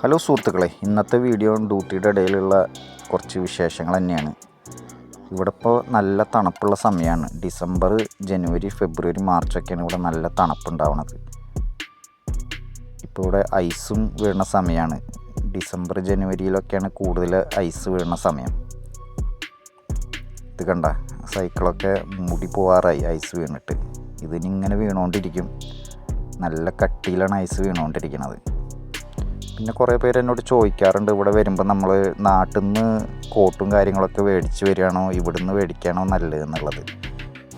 Hello സുഹൃത്തുക്കളെ ഇന്നത്തെ video ഡ്യൂട്ടിയുടെ ഇടയിലുള്ള കുറച്ച് വിശേഷങ്ങൾ തന്നെയാണ്. ഇവിടെ ഇപ്പോൾ നല്ല തണുപ്പുള്ള സമയമാണ്. ഡിസംബർ ജനുവരി ഫെബ്രുവരി മാർച്ചൊക്കെയാണ് ഇവിടെ നല്ല തണുപ്പുണ്ടാവണത്. ഇപ്പോൾ ഇവിടെ ഐസും വീഴുന്ന സമയമാണ്. ഡിസംബർ ജനുവരിയിലൊക്കെയാണ് കൂടുതൽ ഐസ് വീഴുന്ന സമയം. ഇത് കണ്ട സൈക്കിളൊക്കെ മുടി പോവാറായി ഐസ് വീണിട്ട്. ഇതിനിങ്ങനെ വീണുകൊണ്ടിരിക്കും നല്ല കട്ടിയിലാണ് ഐസ് വീണുകൊണ്ടിരിക്കുന്നത് പിന്നെ കുറേ പേര് എന്നോട് ചോദിക്കാറുണ്ട് ഇവിടെ വരുമ്പോൾ നമ്മൾ നാട്ടിൽ നിന്ന് കോട്ടും കാര്യങ്ങളൊക്കെ മേടിച്ച് വരികയാണോ? ഇവിടുന്ന് മേടിക്കുകയാണോ നല്ലത് എന്നുള്ളത്?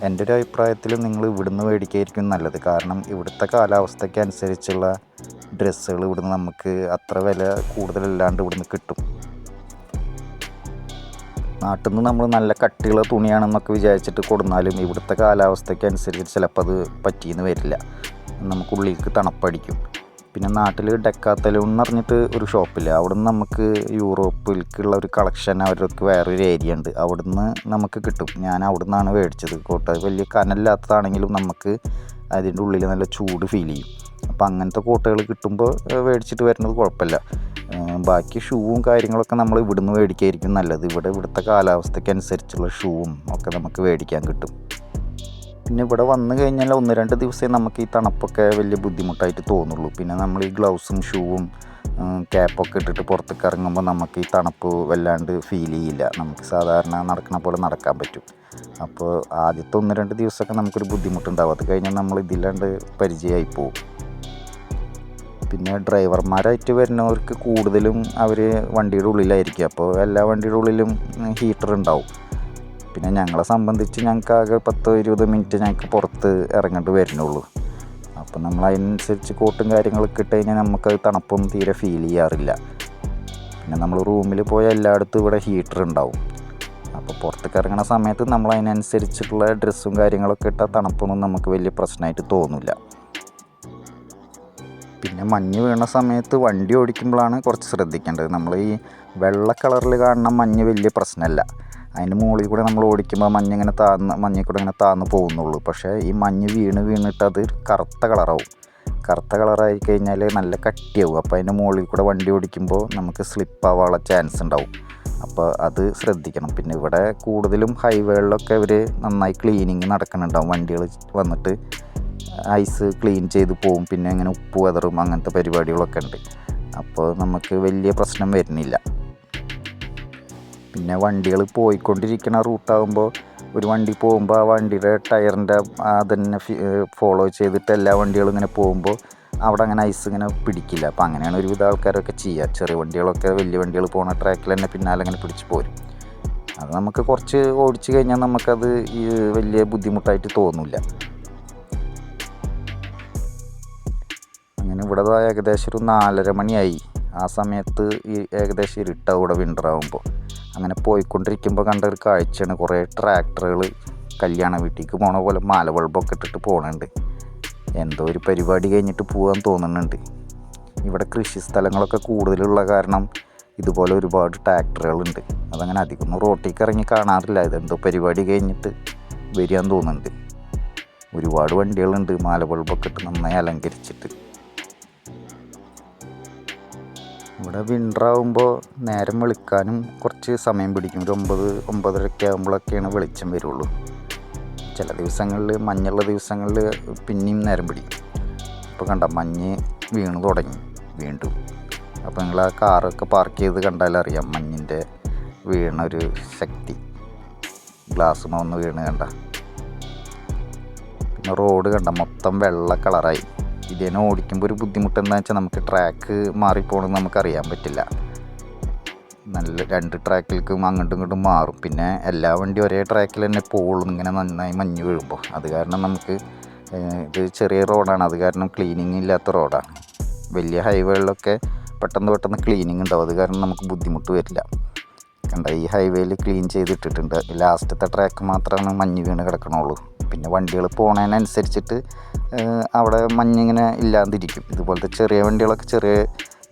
എന്റെ ഒരു അഭിപ്രായത്തിൽ നിങ്ങൾ ഇവിടുന്ന് മേടിക്കായിരിക്കും നല്ലത്. കാരണം ഇവിടുത്തെ കാലാവസ്ഥയ്ക്ക് അനുസരിച്ചുള്ള ഡ്രസ്സുകൾ ഇവിടുന്ന് നമുക്ക് അത്ര വില കൂടുതലല്ലാണ്ട് ഇവിടുന്ന് കിട്ടും. നാട്ടിൽ നിന്ന് നമ്മൾ നല്ല കട്ടിയുള്ള തുണിയാണെന്നൊക്കെ വിചാരിച്ചിട്ട് കൊടുന്നാലും ഇവിടുത്തെ കാലാവസ്ഥയ്ക്ക് അനുസരിച്ച് ചിലപ്പോൾ അത് പറ്റിയെന്ന് വരില്ല. നമുക്കുള്ളിലേക്ക് തണുപ്പടിക്കും. പിന്നെ നാട്ടിൽ ഡെക്കാത്തലൂൺ എന്ന് പറഞ്ഞിട്ട് ഒരു ഷോപ്പില്ല അവിടെ നിന്ന് നമുക്ക് യൂറോപ്പിലേക്കുള്ള ഒരു കളക്ഷൻ അവർക്ക് വേറൊരു ഏരിയ ഉണ്ട്. അവിടെ നിന്ന് നമുക്ക് കിട്ടും. ഞാൻ അവിടെ നിന്നാണ് മേടിച്ചത്. കോട്ട വലിയ കനലില്ലാത്തതാണെങ്കിലും നമുക്ക് അതിന്റെ ഉള്ളിൽ നല്ല ചൂട് ഫീൽ ചെയ്യും. അപ്പോൾ അങ്ങനത്തെ കോട്ടകൾ കിട്ടുമ്പോൾ മേടിച്ചിട്ട് വരുന്നത് കുഴപ്പമില്ല. ബാക്കി ഷൂവും കാര്യങ്ങളൊക്കെ നമ്മൾ ഇവിടുന്ന് മേടിക്കായിരിക്കും നല്ലത്. ഇവിടെ ഇവിടുത്തെ കാലാവസ്ഥയ്ക്ക് അനുസരിച്ചുള്ള ഷൂവും ഒക്കെ നമുക്ക് മേടിക്കാൻ കിട്ടും. പിന്നെ ഇവിടെ വന്നു കഴിഞ്ഞാൽ ഒന്ന് രണ്ട് ദിവസമേ നമുക്ക് ഈ തണുപ്പൊക്കെ വലിയ ബുദ്ധിമുട്ടായിട്ട് തോന്നുള്ളൂ. പിന്നെ നമ്മൾ ഈ ഗ്ലൗസും ഷൂവും ക്യാപ്പൊക്കെ ഇട്ടിട്ട് പുറത്തേക്ക് ഇറങ്ങുമ്പോൾ നമുക്ക് ഈ തണുപ്പ് വല്ലാണ്ട് ഫീൽ ചെയ്യില്ല. നമുക്ക് സാധാരണ നടക്കുന്ന പോലെ നടക്കാൻ പറ്റും. അപ്പോൾ ആദ്യത്തെ ഒന്ന് രണ്ട് ദിവസമൊക്കെ നമുക്കൊരു ബുദ്ധിമുട്ടുണ്ടാവും. അത് കഴിഞ്ഞാൽ നമ്മൾ ഇതില്ലാണ്ട് പരിചയമായി പോകും പിന്നെ ഡ്രൈവർമാരായിട്ട് വരുന്നവർക്ക് കൂടുതലും അവർ വണ്ടിയുടെ ഉള്ളിലായിരിക്കും. അപ്പോൾ എല്ലാ വണ്ടിയുടെ ഉള്ളിലും ഹീറ്റർ ഉണ്ടാവും. പിന്നെ ഞങ്ങളെ സംബന്ധിച്ച് ഞങ്ങൾക്ക് ആകെ പത്തോ ഇരുപത് മിനിറ്റ് ഞങ്ങൾക്ക് പുറത്ത് ഇറങ്ങേണ്ടി വരുന്നുള്ളൂ. അപ്പം നമ്മൾ അതിനനുസരിച്ച് കോട്ടും കാര്യങ്ങളൊക്കെ ഇട്ട് കഴിഞ്ഞാൽ നമുക്ക് തണുപ്പും തീരെ ഫീൽ ചെയ്യാറില്ല. പിന്നെ നമ്മൾ റൂമിൽ പോയ എല്ലായിടത്തും ഇവിടെ ഹീറ്റർ ഉണ്ടാവും. അപ്പോൾ പുറത്തേക്ക് ഇറങ്ങുന്ന സമയത്ത് നമ്മൾ അതിനനുസരിച്ചിട്ടുള്ള ഡ്രസ്സും കാര്യങ്ങളൊക്കെ ഇട്ടാൽ തണുപ്പൊന്നും നമുക്ക് വലിയ പ്രശ്നമായിട്ട് തോന്നില്ല. പിന്നെ മഞ്ഞ് വീണ സമയത്ത് വണ്ടി ഓടിക്കുമ്പോഴാണ് കുറച്ച് ശ്രദ്ധിക്കേണ്ടത്. നമ്മൾ ഈ വെള്ള കളറിൽ കാണുന്ന മഞ്ഞ് വലിയ പ്രശ്നമല്ല. അതിന്റെ മുകളിൽ കൂടെ നമ്മൾ ഓടിക്കുമ്പോൾ മഞ്ഞ് ഇങ്ങനെ താന്ന് മഞ്ഞിൽ കൂടെ ഇങ്ങനെ താന്ന് പോകുന്നുള്ളൂ. പക്ഷേ ഈ മഞ്ഞ് വീണ് വീണിട്ട് അത് കറുത്ത കളറാവും. കറുത്ത കളറായി കഴിഞ്ഞാൽ നല്ല കട്ടിയാവും. അപ്പോൾ അതിന്റെ മുകളിൽ കൂടെ വണ്ടി ഓടിക്കുമ്പോൾ നമുക്ക് സ്ലിപ്പ് ആവാനുള്ള ചാൻസ് ഉണ്ടാവും. അപ്പോൾ അത് ശ്രദ്ധിക്കണം. പിന്നെ ഇവിടെ കൂടുതലും ഹൈവേകളിലൊക്കെ ഇവർ നന്നായി ക്ലീനിങ് നടക്കുന്നുണ്ടാവും. വണ്ടികൾ വന്നിട്ട് ഐസ് ക്ലീൻ ചെയ്ത് പോവും. പിന്നെ അങ്ങനെ ഉപ്പ് വെതറും അങ്ങനത്തെ പരിപാടികളൊക്കെ ഉണ്ട്. അപ്പോൾ നമുക്ക് വലിയ പ്രശ്നം വരുന്നില്ല. പിന്നെ വണ്ടികൾ പോയിക്കൊണ്ടിരിക്കുന്ന റൂട്ടാകുമ്പോൾ ഒരു വണ്ടി പോകുമ്പോൾ ആ വണ്ടിയുടെ ടയറിന്റെ അതന്നെ ഫോളോ ചെയ്തിട്ട് എല്ലാ വണ്ടികളും ഇങ്ങനെ പോകുമ്പോൾ അവിടെ അങ്ങനെ ഐസ് ഇങ്ങനെ പിടിക്കില്ല. അപ്പോൾ അങ്ങനെയാണ് ഒരുവിധ ആൾക്കാരൊക്കെ ചെയ്യുക ചെറിയ വണ്ടികളൊക്കെ വലിയ വണ്ടികൾ പോകുന്ന ട്രാക്കിൽ തന്നെ പിന്നാലെ അങ്ങനെ പിടിച്ച് പോരും. അത് നമുക്ക് കുറച്ച് ഓടിച്ചു കഴിഞ്ഞാൽ നമുക്കത് ഈ വലിയ ബുദ്ധിമുട്ടായിട്ട് തോന്നില്ല. അങ്ങനെ ഇവിടെ ഏകദേശം ഒരു നാലര മണിയായി. ആ സമയത്ത് ഈ ഏകദേശം ഇരുട്ടാവും ഇവിടെ വിന്റർ ആകുമ്പോൾ അങ്ങനെ പോയിക്കൊണ്ടിരിക്കുമ്പോൾ കണ്ട ഒരു കാഴ്ചയാണ് കുറേ ട്രാക്ടറുകൾ കല്യാണ വീട്ടിലേക്ക് പോണ പോലെ മാല ബൾബൊക്കെ ഇട്ടിട്ട് പോകണുണ്ട് എന്തോ ഒരു പരിപാടി കഴിഞ്ഞിട്ട് പോകാൻ തോന്നുന്നുണ്ട്. ഇവിടെ കൃഷി സ്ഥലങ്ങളൊക്കെ കൂടുതലുള്ള കാരണം ഇതുപോലെ ഒരുപാട് ട്രാക്ടറുകളുണ്ട് അതങ്ങനെ അധികം റോട്ടിലേക്ക് ഇറങ്ങി കാണാറില്ല. ഇതെന്തോ പരിപാടി കഴിഞ്ഞിട്ട് വരികയെന്ന് തോന്നുന്നുണ്ട്. ഒരുപാട് വണ്ടികളുണ്ട്. മാല ബൾബൊക്കെ ഇട്ട് നന്നായി അലങ്കരിച്ചിട്ട്. ഇവിടെ വിന്റർ ആകുമ്പോൾ നേരം വെളുക്കാനും കുറച്ച് സമയം പിടിക്കും. ഒരു ഒമ്പത് ഒമ്പതരയൊക്കെ ആകുമ്പോഴൊക്കെയാണ് വെളിച്ചം വരുള്ളൂ. ചില ദിവസങ്ങളിൽ മഞ്ഞുള്ള ദിവസങ്ങളിൽ പിന്നെയും നേരം പിടിക്കും. അപ്പോൾ കണ്ട മഞ്ഞ് വീണ് തുടങ്ങി വീണ്ടും. അപ്പോൾ നിങ്ങൾ ആ കാറൊക്കെ പാർക്ക് ചെയ്ത് കണ്ടാലറിയാം മഞ്ഞിന്റെ വീണ ഒരു ശക്തി. ഗ്ലാസ് മൊന്ന് വീണ് കണ്ട. പിന്നെ റോഡ് കണ്ട മൊത്തം വെള്ള കളറായി ഇതിനെ ഓടിക്കുമ്പോൾ ഒരു ബുദ്ധിമുട്ട് എന്താ വെച്ചാൽ നമുക്ക് ട്രാക്ക് മാറിപ്പോകണമെന്ന് നമുക്കറിയാൻ പറ്റില്ല. നല്ല രണ്ട് ട്രാക്കിലേക്കും അങ്ങോട്ടും ഇങ്ങോട്ടും മാറും. പിന്നെ എല്ലാ വണ്ടി ഒരേ ട്രാക്കിൽ തന്നെ പോളും ഇങ്ങനെ നന്നായി മഞ്ഞ് വീഴുമ്പോൾ അത് കാരണം നമുക്ക് ഇത് ചെറിയ റോഡാണ്. അത് കാരണം ക്ലീനിങ് ഇല്ലാത്ത റോഡാണ്. വലിയ ഹൈവേകളിലൊക്കെ പെട്ടെന്ന് പെട്ടെന്ന് ക്ലീനിങ് ഉണ്ടാവും അത് കാരണം നമുക്ക് ബുദ്ധിമുട്ട് വരില്ല. കണ്ട? ഈ ഹൈവേയിൽ ക്ലീൻ ചെയ്തിട്ടിട്ടുണ്ട്. ലാസ്റ്റത്തെ ട്രാക്ക് മാത്രമാണ് മഞ്ഞ് വീണ് കിടക്കണുള്ളൂ. പിന്നെ വണ്ടികൾ പോണതിനനുസരിച്ചിട്ട് അവിടെ മഞ്ഞിങ്ങനെ ഇല്ലാതിരിക്കും. ഇതുപോലത്തെ ചെറിയ വണ്ടികളൊക്കെ ചെറിയ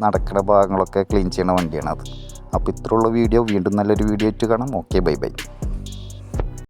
നടക്കുന്ന ഭാഗങ്ങളൊക്കെ ക്ലീൻ ചെയ്യുന്ന വണ്ടിയാണത്. അപ്പോൾ ഇത്രയുള്ള വീഡിയോ. വീണ്ടും നല്ലൊരു വീഡിയോ ആയിട്ട് കാണാം. Okay bye bye